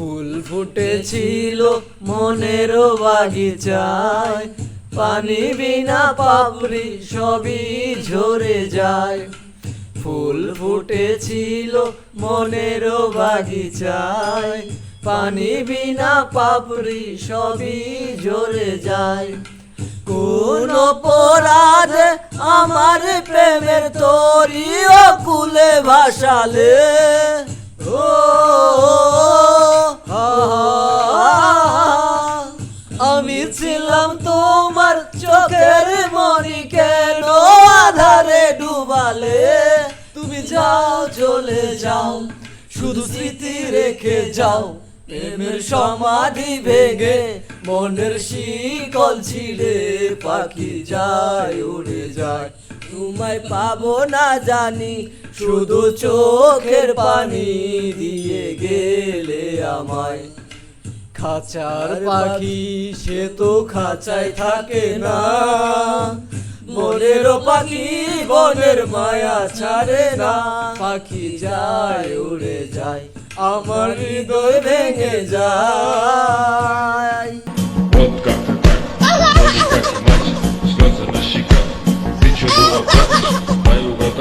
ফুল ফুটেছিল মনের বাগিচায়। পানি বিনা পাপড়ি সবই ঝরে যায়। ফুল ফুটেছিল মনের বাগিচায়। পানি বিনা পাপড়ি সবই ঝরে যায়। কোন অপরাধে আমার প্রেমের তরি কুলে ভাসালে? ও তুমি যাও চলে যাও শুধু স্মৃতি রেখে যাও। প্রেমের সমাধি ভেঙে মনের শিকল ছিঁড়ে পাখি যায় উড়ে যায়। তোমায় পাবো না জানি শুধু চোখের পানি দিয়ে গেলে আমায়। খাঁচার পাখি সে তো খাঁচায় থাকে না। মনেরও পাখি বনের মায়া ছাড়ে না। পাখি যায় উড়ে যায় আমার হৃদয় ভেঙে যায়।